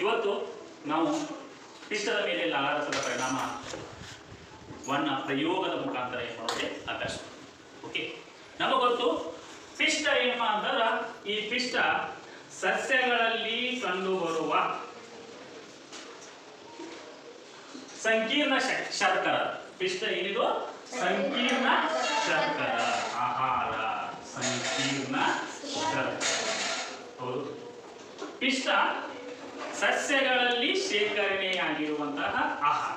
ಇವತ್ತು ನಾವು ಪಿಷ್ಟದ ಮೇಲೆ ಪರಿಣಾಮ ವನ್ನ ಪ್ರಯೋಗದ ಮುಖಾಂತರ ಏನು ಮಾಡೋದೇ ಅವಕಾಶ ಓಕೆ ನಮಗೆ ಗೊತ್ತು, ಪಿಷ್ಟ ಏನಪ್ಪ ಅಂತಂದ್ರೆ ಈ ಪಿಷ್ಟ ಸಸ್ಯಗಳಲ್ಲಿ ಕಂಡುಬರುವ ಸಂಕೀರ್ಣ ಶರ್ಕರ ಪಿಷ್ಟ ಏನಿದು? ಸಂಕೀರ್ಣ ಶರ್ಕರ ಆಹಾರ ಸಂಕೀರ್ಣ ಶರ್ಕರ ಹೌದು. ಪಿಷ್ಟ ಸಸ್ಯಗಳಲ್ಲಿ ಶೇಖರಣೆಯಾಗಿರುವಂತಹ ಆಹಾರ.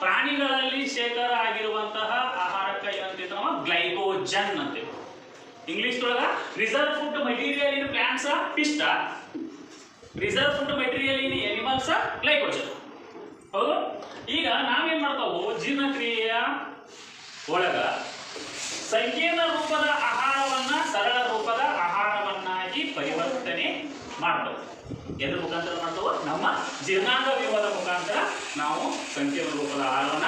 ಪ್ರಾಣಿಗಳಲ್ಲಿ ಶೇಖರ ಆಗಿರುವಂತಹ ಆಹಾರಕ್ಕೆ ಏನಂತೀವಿ ನಾವು ಗ್ಲೈಕೋಜನ್ ಅಂತೀವಿ ಇಂಗ್ಲಿಷ್ ಒಳಗ reserve food material in plants ಪಿಷ್ಟ reserve food material in animals glycogen ಹೌದು? ಈಗ ನಾವೇನ್ ಮಾಡ್ತಾವು? ಜೀರ್ಣಕ್ರಿಯೆಯ ಒಳಗ ಸಂಕೀರ್ಣ ರೂಪದ ಆಹಾರವನ್ನ ಸರಳ ರೂಪದ ಆಹಾರವನ್ನಾಗಿ ಪರಿವರ್ತನೆ ಮಾಡ್ತವೆ ಎದ್ರ ಮುಖಾಂತರ ಮಾಡ್ತವೆ? ನಮ್ಮ ಜೀರ್ಣಾಂಗ ವ್ಯೂಹದ ಮುಖಾಂತರ ನಾವು ಸಂಕೀರ್ಣ ರೂಪದ ಆಹಾರವನ್ನ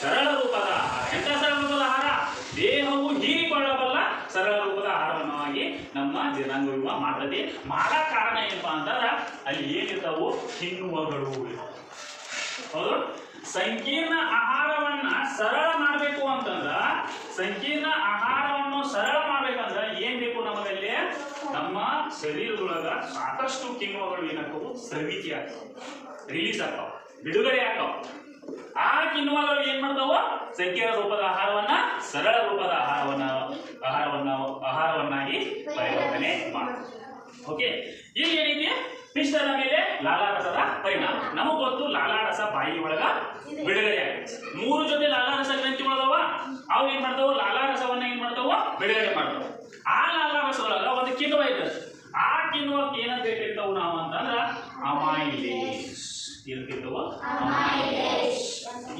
ಸರಳ ರೂಪದ ಆಹಾರ. ಎಂತ ಸರಳ ರೂಪದ ಆಹಾರ? ದೇಹವು ಹೀರಿಕೊಳ್ಳಬಲ್ಲ ಸರಳ ರೂಪದ ಆಹಾರವನ್ನಾಗಿ ನಮ್ಮ ಜೀರ್ಣಾಂಗ ವ್ಯೂಹ ಮಾಡ್ತದೆ. ಮಾಡೋ ಕಾರಣ ಏನಪ್ಪ ಅಂತಂದ್ರೆ ಅಲ್ಲಿ ಏನಿರ್ತಾವು? ತಿನ್ನುವಗಳು ಹೌದು? ಸಂಕೀರ್ಣ ಆಹಾರವನ್ನ ಸರಳ ಮಾಡಬೇಕು ಅಂತಂದ್ರ ಸಂಕೀರ್ಣ ಆಹಾರವನ್ನು ಸರಳ ಮಾಡ್ಬೇಕಂದ್ರ ಏನ್ ಬೇಕು ನಮ್ಮಲ್ಲಿ? ನಮ್ಮ ಶರೀರದೊಳಗ ಸಾಕಷ್ಟು ಕಿಣ್ವಗಳು ಏನಾಗ್ತವು? ಸ್ರವಿತಿ ಆಗ್ತಾವ. ರಿಲೀಸ್ ಆಗ್ತಾವ. ಬಿಡುಗಡೆ ಆಗ್ತಾವ. ಆ ಕಿಣ್ವಗಳು ಏನ್ ಮಾಡ್ತಾವ? ಸಂಕೀರ್ಣ ರೂಪದ ಆಹಾರವನ್ನ, ಸರಳ ರೂಪದ ಆಹಾರವನ್ನ ಆಹಾರವನ್ನ, ಆಹಾರವನ್ನಾಗಿ ಪರಿವರ್ತನೆ ಮಾಡ್ತಾವ. ಓಕೆ ಇಲ್ಲಿ ಏನಿದೆ ಪಿಷ್ಟದ ಮೇಲೆ ಲಾಲಾರಸದ ಪರಿಣಾಮ. ನಮಗ್ ಗೊತ್ತು, ಲಾಲಾರಸ ಬಾಯಿ ಒಳಗ ಬಿಡುಗಡೆ ಆಗ್ತದೆ ಮೂರು ಜೊತೆ ಲಾಲಾರಸ ಗ್ರಂಥಿ ಒಳಗವ ಅವು ಏನ್ ಮಾಡ್ತಾವ ಲಾಲಾರಸವನ್ನ ಏನ್ ಮಾಡ್ತಾವ ಬಿಡುಗಡೆ ಮಾಡ್ತಾವ ಆ ಲಾಲಾರಸ ಒಳಗ ಒಂದು ಕಿಣ್ವ ಆ ಕಿಣ್ವಕ್ಕೆ ಏನಂತ ಹೇಳ್ತಿರ್ತಾವು ನಾವು ಅಂತಂದ್ರ ಅಮೈಲೇಸ್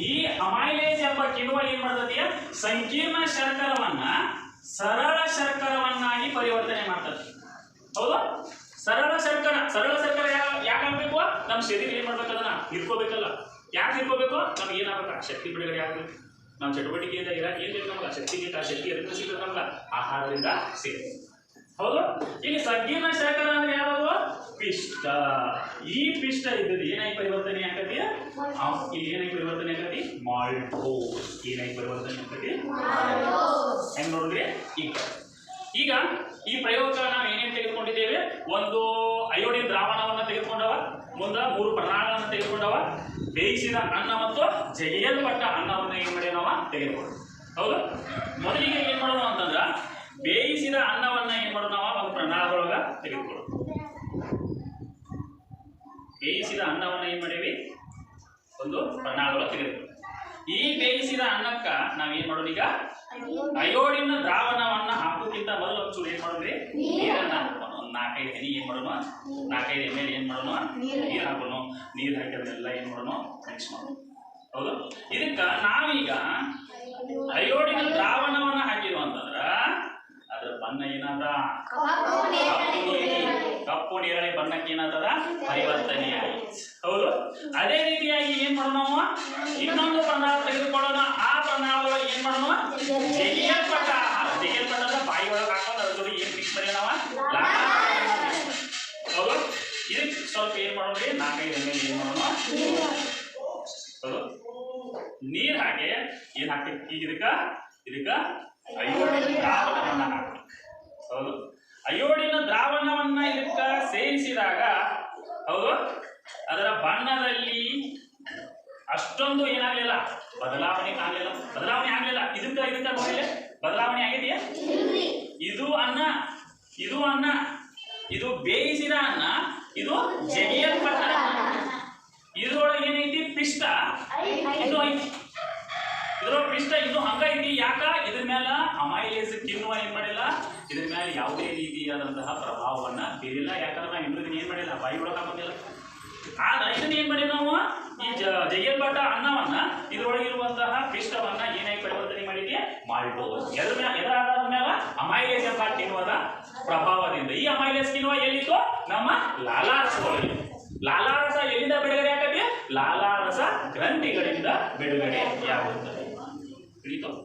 ಈ ಅಮೈಲೇಸ್ ಎಂಬ ಕಿಣ್ವ ಏನ್ ಮಾಡ್ತತಿಯ ಸಂಕೀರ್ಣ ಶರ್ಕರವನ್ನ ಸರಳ ಶರ್ಕರವನ್ನಾಗಿ ಪರಿವರ್ತನೆ ಮಾಡ್ತದೆ ಹೌದಾ? ಸರಳ ಶರ್ಕರ ಸರಳ ಶರ್ಕರ ಯಾಕೆ ಆಗ್ಬೇಕು? ನಮ್ಮ ಶರೀರ ಏನ್ ಮಾಡ್ಬೇಕು ಹಿಡ್ಕೋಬೇಕಲ್ಲ. ಯಾಕೆ ಹಿಡ್ಕೋಬೇಕು? ನಮ್ಗೆ ಏನಾಗಬೇಕು? ಶಕ್ತಿ ಬಿಡುಗಡೆ ಆಗ್ಬೇಕು. ನಾವು ಚಟುವಟಿಕೆಯಿಂದ ಇರಕ್ಕೆ ಏನ್ ಬೇಕು ನಮ್ಗೆ ಶಕ್ತಿ ಬೇಕು ಆ ಶಕ್ತಿ ಎದರಿಂದ ಸಿಗ್ಬೇಕು ಆಹಾರದಿಂದ ಸಿಗುತ್ತೆ ಹೌದು? ಇಲ್ಲಿ ಸಂಕೀರ್ಣ ಶಾಖರ ಅಂದ್ರೆ ಯಾವಾಗ ಪಿಷ್ಟ. ಈ ಪಿಷ್ಟ ಇದ್ದದ್ದು ಏನಾಗಿ ಪರಿವರ್ತನೆ ಆಗತಿ ಇಲ್ಲಿ ಏನಾಗಿ ಪರಿವರ್ತನೆ ಆಗತಿ ಮಾಲ್ಟೋ ಏನಾಗಿ ಪರಿವರ್ತನೆ ಆಗತಿ ಹೆಂಗ್ ನೋಡಿದ್ರಿ? ಈಗ. ಈಗ ಈ ಪ್ರಯೋಗ ನಾವು ಏನೇನು ತೆಗೆದುಕೊಂಡಿದ್ದೇವೆ? ಒಂದು ಅಯೋಡಿನ್ ದ್ರಾವಣವನ್ನು ತೆಗೆದುಕೊಂಡವ ಮುಂದ ಮೂರು ಪ್ರಣಾಳಗಳನ್ನು ತೆಗೆದುಕೊಂಡವ ಬೇಯಿಸಿದ ಅನ್ನ ಮತ್ತು ಜಗಿಯಲ್ಪಟ್ಟ ಅನ್ನವನ್ನು ಏನ್ ಮಾಡಿ ನಾವ ತೆಗೆದುಕೊಂಡು ಹೌದು? ಮೊದಲಿಗೆ ಏನ್ ಮಾಡೋಣ ಅಂತಂದ್ರ ಬೇಯಿಸಿದ ಅನ್ನವನ್ನ ಏನ್ ಮಾಡೋಣ ನಾವ ಒಂದು ಪ್ರಣಾಳದೊಳಗ ತೆಗೆದುಕೊಳ್ಳೋದು ಬೇಯಿಸಿದ ಅನ್ನವನ್ನು ಏನ್ ಮಾಡೇವಿ? ಒಂದು ಪ್ರಣಾಳದೊಳಗೆ ತೆಗೆದುಕೊಳ್ಳೋದು ಈ ಬೇಯಿಸಿದ ಅನ್ನಕ್ಕ ನಾವೇನ್ ಮಾಡೋಣ ಈಗ? ಅಯೋಡಿನ ದ್ರಾವಣವನ್ನ ಹಾಕೋಕ್ಕಿಂತ ಮೊದಲು ಒಂಚೂರು ಏನ್ ಮಾಡಿದ್ರಿ? ನೀರನ್ನ ಒಂದ್ ನಾಲ್ಕೈದು ಹನಿ ಏನ್ ಮಾಡೋಣ ನಾಲ್ಕೈದು ಎಂ ಏನ್ ಮಾಡೋಣ ನೀರು ಹಾಕೋಣ ನೀರು ಹಾಕಿದ್ರೆಲ್ಲ ಏನ್ ಮಾಡೋಣ ಮಿಕ್ಸ್ ಮಾಡೋಣ ಹೌದು? ಇದಕ್ಕ ನಾವೀಗ ಅಯೋಡಿನ ದ್ರಾವಣವನ್ನ ಹಾಕಿದ್ವು ಅಂತಂದ್ರ ಅದ್ರ ಬಣ್ಣ ಏನಾದ ಕಪ್ಪು ನೀಲಿ ಕಪ್ಪು ಬಣ್ಣಕ್ಕೆ ಏನಾಗ್ತದ? ಪರಿವರ್ತನೆ ಆಯ್ತು ಹೌದು? ಅದೇ ರೀತಿಯಾಗಿ ಏನ್ ಮಾಡೋಣ ಇನ್ನೊಂದು ಪ್ರಣಾಳ ತೆಗೆದುಕೊಳ್ಳೋಣ. ಆ ಪ್ರಣಾಳ ಏನ್ ಮಾಡೋಣ? ತೆಗೆಯಲ್ಪಟ್ಟ ತೆಗೆಯಲ್ಪಟ್ಟ ಬಾಯಿ ಒಳಗೆ ಹಾಕೊಂಡು ಅದ್ರ ಏನ್ ಫಿಕ್ಸ್ ಮಾಡಿ ಹೌದು? ಇದಕ್ಕೆ ಸ್ವಲ್ಪ ಏನ್ ಮಾಡೋಣ ನಾಲ್ಕೈದು ಏನ್ ಮಾಡೋಣ ಹೌದು? ನೀರ್ ಹಾಗೆ ಏನ್ ಹಾಕ್ಬೇಕು ಈಗ ಇದಕ್ಕ ಇದಕ್ಕ ಅಯೋಡಿನ ದ್ರಾವಣವನ್ನ ಹಾಕ್ಬೇಕು. ಹೌದು? ಅಯೋಡಿನ ದ್ರಾವಣವನ್ನ ಇದಕ್ಕ ಸೇರಿಸಿದಾಗ ಹೌದು? ಅದರ ಬಣ್ಣದಲ್ಲಿ ಅಷ್ಟೊಂದು ಏನಾಗ್ಲಿಲ್ಲ. ಬದಲಾವಣೆ ಕಾಣಲಿಲ್ಲ. ಬದಲಾವಣೆ ಆಗಲಿಲ್ಲ. ಇದಕ್ಕ ಇದಕ್ಕ ಬದಲಾವಣೆ ಆಗಿದೆಯಾ? ಇದು ಅನ್ನ. ಇದು ಅನ್ನ. ಇದು ಬೇಯಿಸಿದ ಅನ್ನ. ಇದು ಜಗಿಯಲ್ಪಟ್ಟ ಅನ್ನ ಇದ್ರೊಳಗೆ ಏನೈತಿ ಪಿಷ್ಟ ಇನ್ನೂ ಐತಿ ಇದ್ರೊಳಗೆ ಪಿಷ್ಟ ಇನ್ನೂ ಹಂಗ ಐತಿ ಯಾಕ ಇದ್ರ ಮೇಲ ಅಮೈಲೇಸ್ ಕಿನ್ನುವ ಏನ್ ಮಾಡಿಲ್ಲ ಇದ್ರ ಮೇಲೆ ಯಾವುದೇ ರೀತಿಯಾದಂತಹ ಪ್ರಭಾವವನ್ನ ಬೀರಿಲ್ಲ. ಯಾಕಂದ್ರೆ ನಾವು ಇನ್ನೂ ಏನು ಮಾಡಿಲ್ಲ, ಬಾಯಿ ಒಳಗೆ ಹಾಕೋದಿಲ್ಲ. ಆದ್ರೆ ಇದನ್ನ ಏನ್ ಮಾಡಿ ನಾವು? ಈ ಜ- ಜಗಿಯಲ್ಪಟ್ಟ ಅನ್ನವನ್ನ ಇರುವಂತಹ ಪಿಷ್ಟವನ್ನ ಏನಾಗಿ ಪರಿವರ್ತನೆ ಮಾಡಿದ್ಯಾ? ಮಾಲ್ಟೋಸ್ ಎದ್ರ ಮೇಲೆ ಮ್ಯಾಲ? ಅಮೈಲೇಸ್ ಎಂಬ ಕಿಣ್ವದ ಪ್ರಭಾವದಿಂದ. ಈ ಅಮೈಲೇಸ್ ಕಿಣ್ವ ಎಲ್ಲಿತ್ತು? ನಮ್ಮ ಲಾಲಾರಸದೊಳಗೆ. ಲಾಲಾರಸ ಎಲ್ಲಿಂದ ಬಿಡುಗಡೆ ಆಗತ್ತೆ? ಲಾಲಾರಸ ಗ್ರಂಥಿಗಳಿಂದ ಬಿಡುಗಡೆ ಆಗುತ್ತದೆ ತಿಳಿತು?